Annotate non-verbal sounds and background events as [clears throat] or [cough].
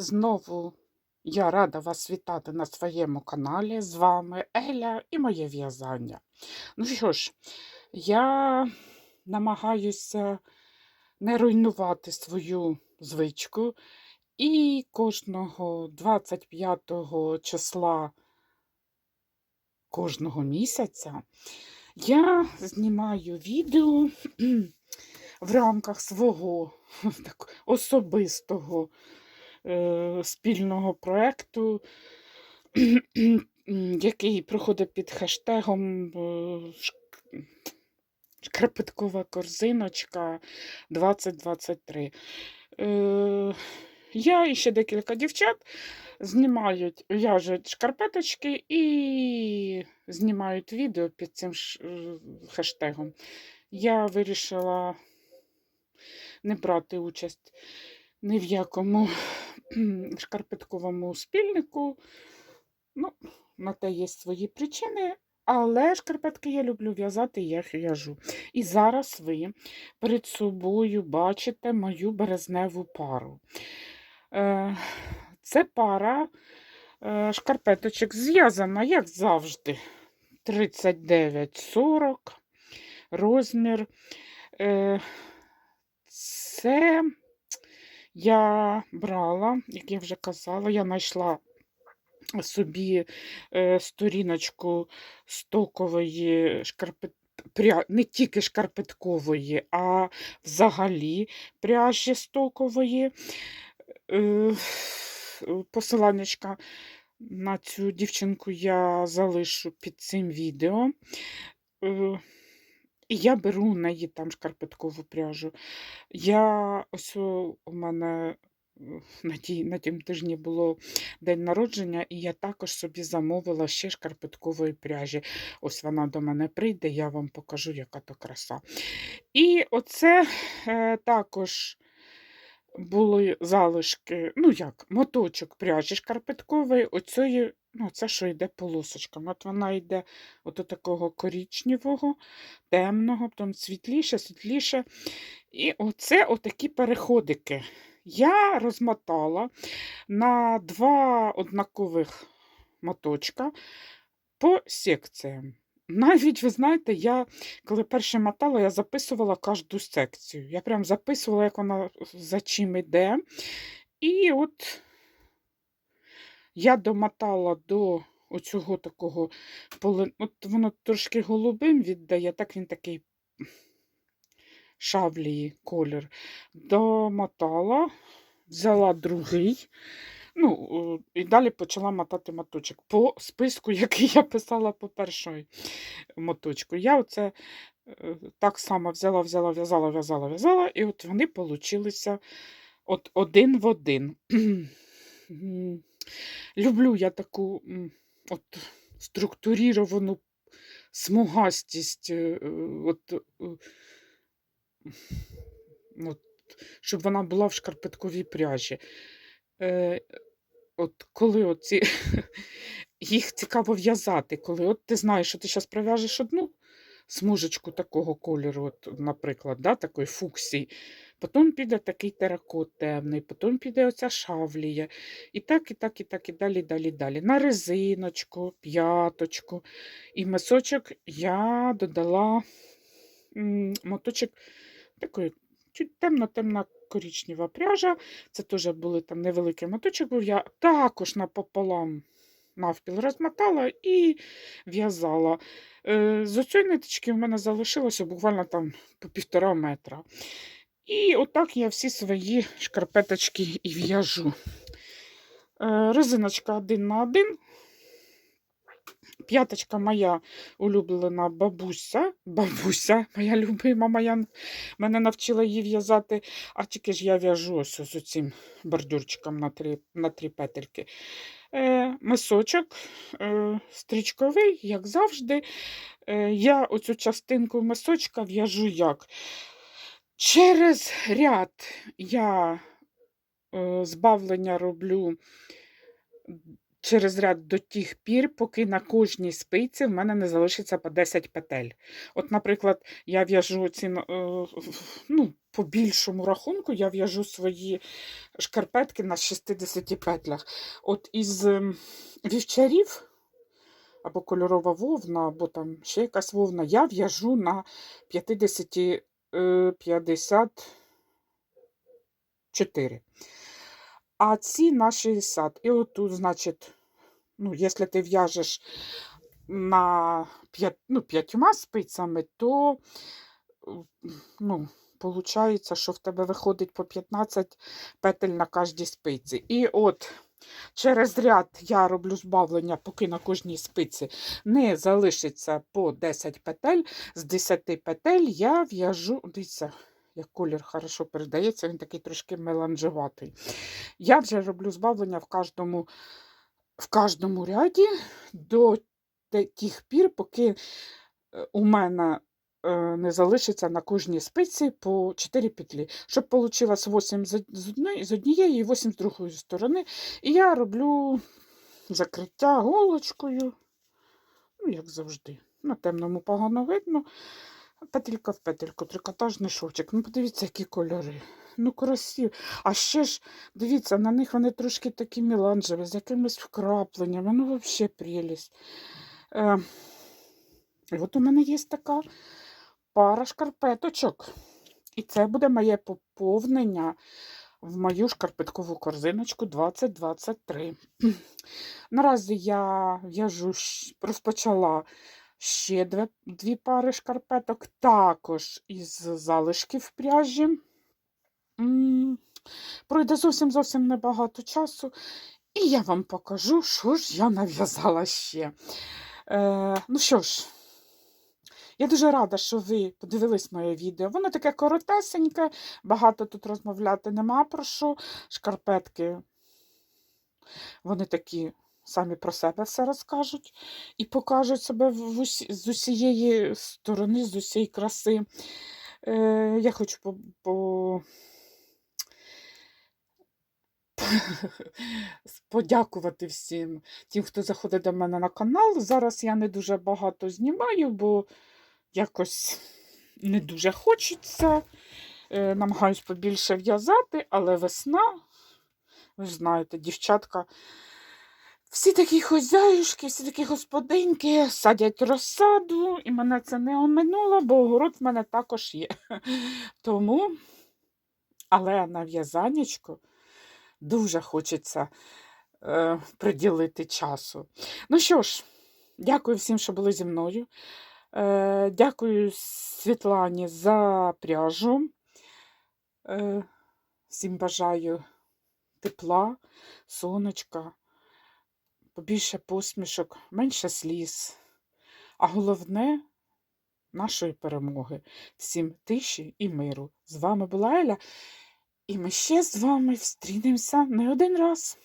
Знову я рада вас вітати на своєму каналі. З вами Еля і моє в'язання. Ну що ж, я намагаюся не руйнувати свою звичку, і кожного 25 числа кожного місяця я знімаю відео [clears throat] в рамках свого [laughs] так, особистого спільного проєкту, [clears throat] який проходить під хештегом е, Шкарпеткова корзиночка 2023. Е, я і ще декілька дівчат знімають, в'яжуть шкарпеточки і знімають відео під цим е, хештегом. Я вирішила не брати участь ні в якому шкарпетковому спільнику. Ну, на те є свої причини, але шкарпетки я люблю в'язати, я їх в'яжу. І зараз ви перед собою бачите мою березневу пару. Е, Це пара е, шкарпеточок зв'язана, як завжди, 39-40 розмір. Е, Це я брала, як я вже казала, я знайшла собі е, сторіночку стокової шкарпет. Не тільки шкарпеткової, а взагалі пряжі стокової. Е, Посиланнячка на цю дівчинку я залишу під цим відео. І я беру у неї там шкарпеткову пряжу. Я ось у мене [laughs] на, тій, на тім тижні було день народження, і я також собі замовила ще шкарпеткової пряжі. Ось вона до мене прийде, я вам покажу, яка то краса. І оце е, також були залишки, ну як, моточок пряжі шкарпеткової, оцеї, ну, це що йде полосочками. От вона йде от такого корічневого, темного, потім світліше, світліше. І оце отакі переходики. Я розмотала на два однакових моточка по секціям. Навіть, ви знаєте, я коли перше мотала, я записувала кожну секцію. Я прям записувала, як вона за чим іде. І от я домотала до оцього такого поле. От воно трошки голубим віддає, так він такий шавлії колір. Домотала, взяла другий. Ну, е, і далі почала мотати моточок по списку, [laughs] який я писала по першої моточку. Я оце е, так само взяла, взяла, в'язала, в'язала, в'язала, і от вони получилися от один в один. [clears throat] Люблю я таку от структуріровану смугастість, е, от, от, щоб вона була в шкарпетковій пряжі. От коли оці, їх цікаво в'язати, коли от ти знаєш, що ти зараз прив'яжеш одну смужечку такого кольору, от, наприклад, да, такої фуксії, потім піде такий теракот темний, потім піде оця шавлія. І так, і так, і так, і далі, далі, далі. На резиночку, п'яточку. І мисочок я додала моточок такої чуть коричнева пряжа. Це теж були там невеликий моточок, був я також напополам навпіл розмотала і в'язала. Е, З оцієї ниточки в мене залишилося буквально там по півтора метра. І отак я всі свої шкарпеточки і в'яжу. Е, Резиночка один на один. П'яточка моя улюблена бабуся. [laughs] Бабуся, моя любима, моя мене навчила її в'язати, а тільки ж я в'яжу ось з цим бордюрчиком на три, на три петельки. Е, Мисочок е, стрічковий, як завжди. Е, я оцю частинку мисочка в'яжу як. Через ряд я е, збавлення роблю через ряд до тих пір, поки на кожній спиці в мене не залишиться по 10 петель. От, наприклад, я в'яжу ці, е, ну, по більшому рахунку, я в'яжу свої шкарпетки на 60 петлях. От із ем, вівчарів або кольорова вовна, або там ще якась вовна, я в'яжу на 50, е, 54. А ці на 60. І отут, значить, ну, якщо ти в'яжеш на 5, ну, п'ятьма спицями, то ну, Получається, що в тебе виходить по 15 петель на кожній спиці. І от через ряд я роблю збавлення, поки на кожній спиці не залишиться по 10 петель. З 10 петель я в'яжу, дивіться, як колір хорошо передається, він такий трошки меланжеватий. Я вже роблю збавлення в кожному, в кожному ряді до тих пір, поки е, у мене е, не залишиться на кожній спиці по 4 петлі, щоб вийшло 8 з однієї і 8 з другої сторони. І я роблю закриття голочкою, ну, як завжди. На темному погано видно. Петелька в петельку, трикотажний шовчик. Ну, подивіться, які кольори. Ну, красиві. А ще ж, дивіться, на них вони трошки такі меланжеві, з якимись вкрапленнями. Ну, взагалі прелість. Е, от у мене є така пара шкарпеточок. І це буде моє поповнення в мою шкарпеткову корзиночку 2023. [clears throat] Наразі я в'яжу, розпочала ще дві, дві пари шкарпеток, також із залишків пряжі. Пройде зовсім зовсім небагато часу, і я вам покажу, що ж я нав'язала ще. Е, ну що ж, я дуже рада, що ви подивились моє відео. Воно таке коротесеньке, багато тут розмовляти нема про що. Шкарпетки, вони такі самі про себе все розкажуть і покажуть себе в усі, з усієї сторони, з усієї краси. Е, я хочу по. по... подякувати всім тим, хто заходить до мене на канал. Зараз я не дуже багато знімаю, бо якось не дуже хочеться. Е, намагаюсь побільше в'язати, але весна, ви знаєте, дівчатка. Всі такі хозяюшки, всі такі господинки садять розсаду, і мене це не оминуло, бо огород в мене також є. Тому, але на в'язаннячку дуже хочеться е, приділити часу. Ну що ж, дякую всім, що були зі мною. Е, Дякую Світлані за пряжу. Е, Всім бажаю тепла, сонечка, побільше посмішок, менше сліз. А головне нашої перемоги. Всім тиші і миру. З вами була Еля, і ми ще з вами встрінемося не один раз.